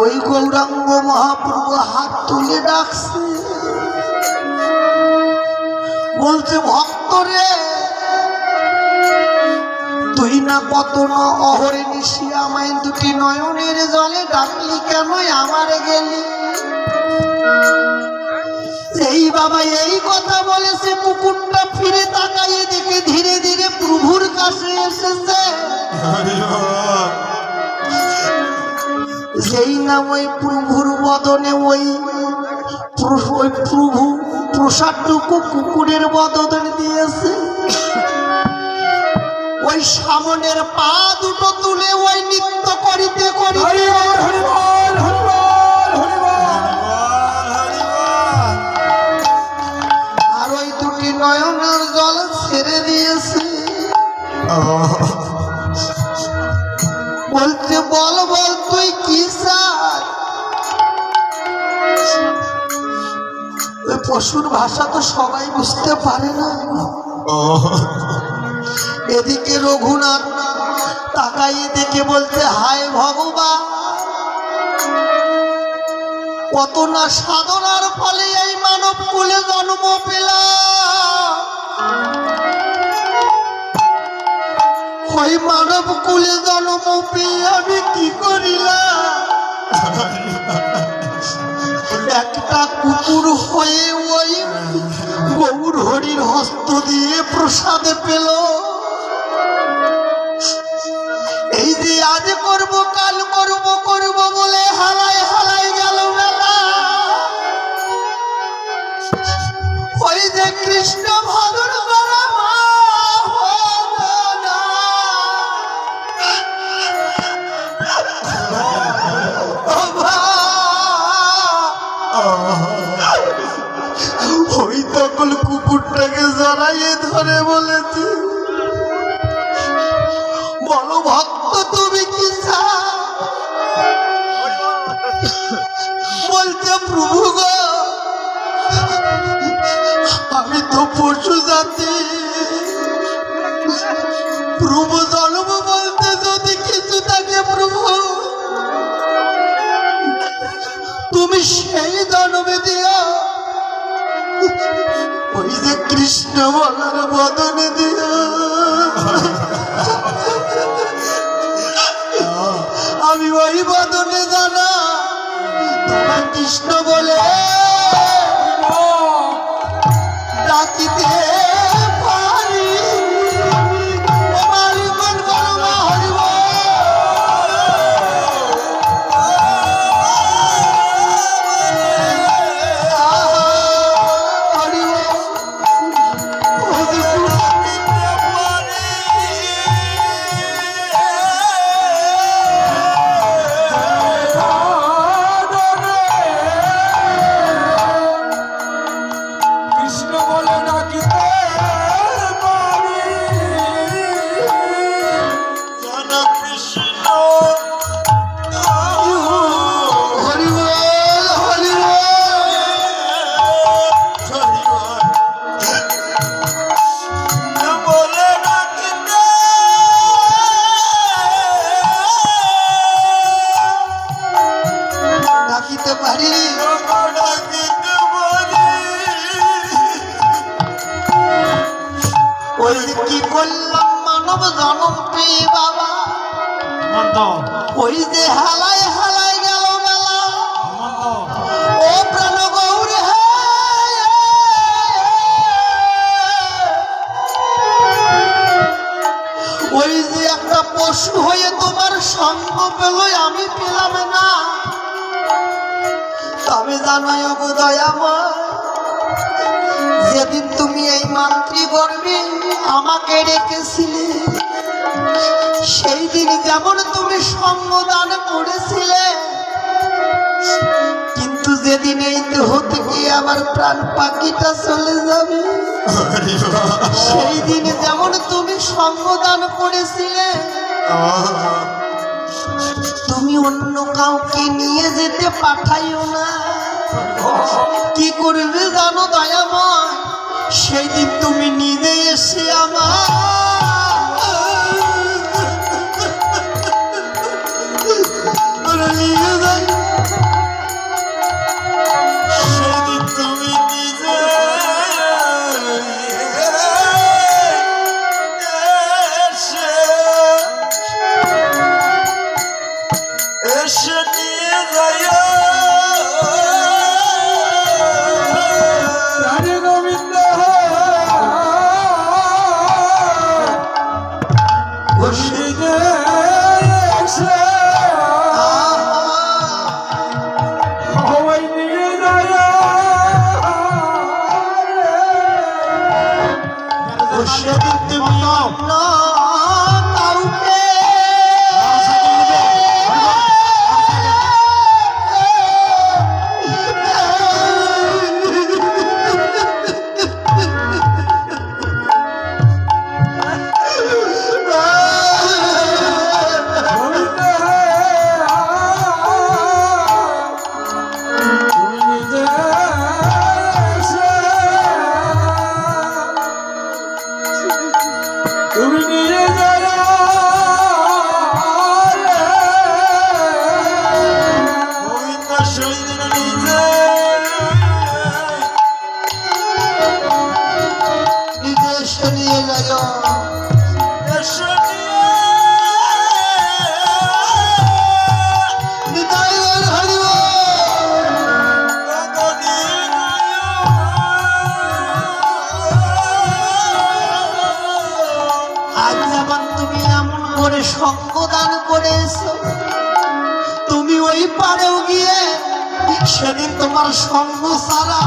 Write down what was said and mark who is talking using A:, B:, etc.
A: ওই গৌরাঙ্গ মহাপ্রভু হাত তুলে ডাকছে। বলছে ভক্ত রে তুই না কত অহরে নিশি আমায় দুটি নয়নের জলে ডাকলি কেন আমার গেলি? এই বাবা এই কথা বলেছে কুকুরটা ফিরে তাকাইয়ে দেখে ধীরে ধীরে প্রভুর কাছে এসেছে। যেই নাম ওই প্রভুর বদনে ওই ওই প্রভু প্রসাদটুকু কুকুরের বদনে দিয়েছে। ওই সামনের পা দুটো তুলে ওই নৃত্য করিতে করিতে পশুর ভাষা তো সবাই বুঝতে পারে না। এদিকে রঘুনাথ তাকাইয়ে দেখে বলতে হায় ভগবান, কত না সাধনার ফলে এই মানব কুলে জন্ম পেলাম। ওই মানব কুলে জন্ম পেয়ে আমি কি করিলাম? একটা কুকুর দিয়ে প্রসাদে পেল এই যে আজ করব কাল করব করব বলে হালাই হালাই গেল বেলা ওই যে কৃষ্ণ ভাই, ওই তখন কুকুরটাকে জড়াইয়ে ধরে বলেছে। বলো, ভক্ত, তুমি কি? বলছে, প্রভু গো, আমি তো পশু জাতি। প্রভু জন্ম বলতে যদি কিছু থাকে, প্রভু, তুমি সেই জন্মে দিও। ওই যে কৃষ্ণ বলার বদনে দিয়া। আমি ওই বদনে জানা তোমার কৃষ্ণ বলে। ডাকিতে ওই যে কি করলাম মানব জনম বাবা? ওই যে হালাই হালাই গেল বেলা ও প্রাণ গৌর ওই যে একটা পশু হয়ে তোমার সঙ্গ পেল আমি পেলাম না। তবে জানাই গো দয়াময়। যেদিন তুমি এই মাতৃ গর্বে আমাকে রেখেছিলে সেই দিন যেমন তুমি সঙ্গ করেছিলে, কিন্তু যেদিন এই দেহ থেকে আমার প্রাণ পাখিটা চলে যাবে সেই দিন যেমন তুমি সঙ্গ করেছিলে, তুমি অন্য কাউকে নিয়ে যেতে পাঠাইও না। কি করবে জানো দয়াময়? সেই দিন তুমি নিজে এসে আমার
B: সেদিন তোমার সঙ্গ সারা।